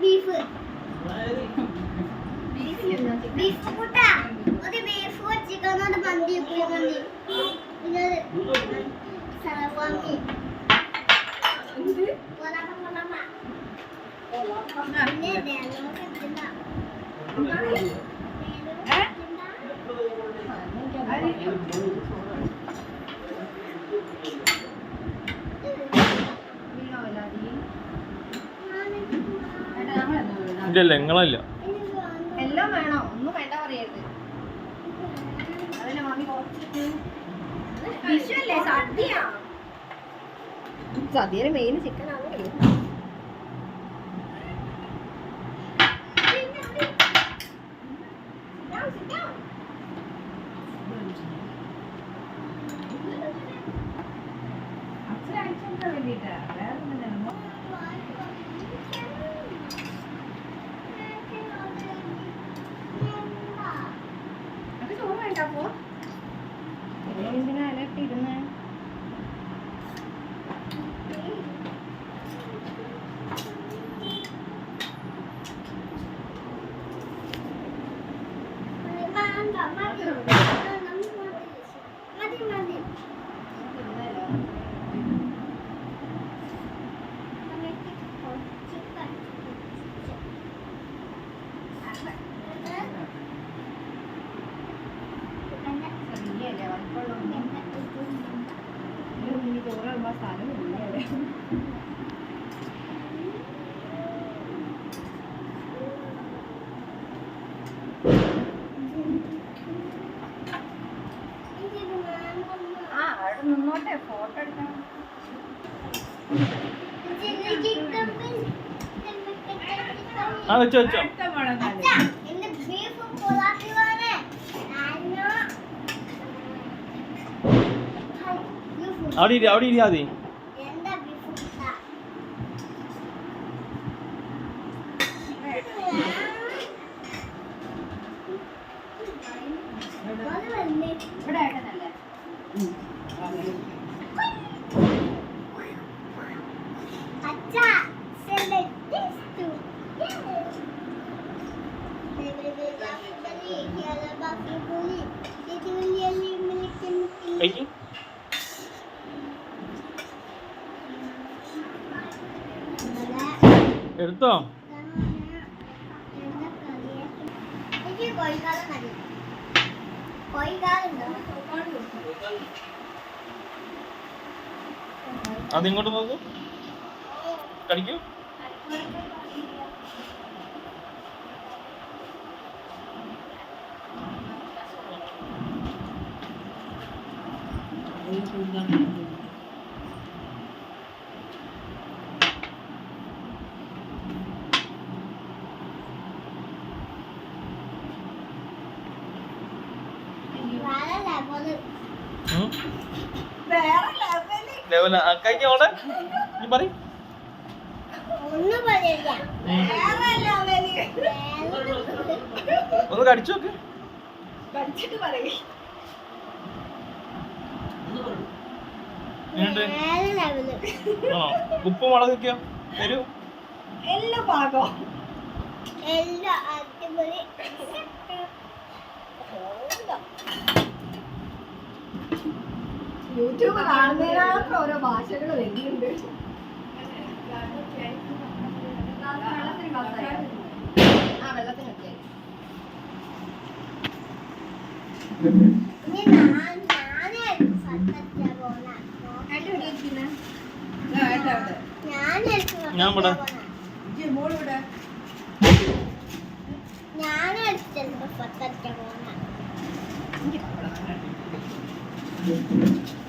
Beef beef കൂട്ടാ ഒരു beef chicken കൊണ്ട് മന്തി മന്തി പിന്നെ പൊറോട്ട പിന്നെ ഇല്ലല്ല നിങ്ങളല്ല. എല്ലാം വേണോ? ഒന്നും വേണ്ട പറയരുത്. സദ്യയിലെ മെയിൻ ചിക്കൻ ആണല്ലോ ചോറ് വേണ്ട അപ്പോ എന്തിനാ ഇലട്ടിരുന്നേ ചോറ് ഫോട്ടോ എടുക്കണം ആ വെച്ചോ വെച്ചോ ஆடிடு ஆடிடு ஆதி Thank you. എടുത്തോ? എനിക്ക് കോഴിക്കാലം മതി കോഴിക്കാലുണ്ടോ അത് ഇങ്ങോട്ട് നോക്കൂ. കടിക്കൂ Thank ലെവൽ ലെവൽ നീ പറ ഒന്നും കടിച്ചു നോക്ക്. ഉപ്പ് മുളകൊക്കെയോ തരൂ. എല്ലാ ഭാഗവും എല്ലാം അടിപൊളി. യൂട്യൂബ് കാണുന്നതിനകത്ത് ഓരോ ഭാഷകൾ വരുന്നുണ്ട് ആ വെള്ളത്തിനൊക്കെ. ഞാൻ ഞാനായിരിക്കും ഞാൻ ഇവിടെ. ഞാനായിരിക്കും ചിലപ്പോ Thank you.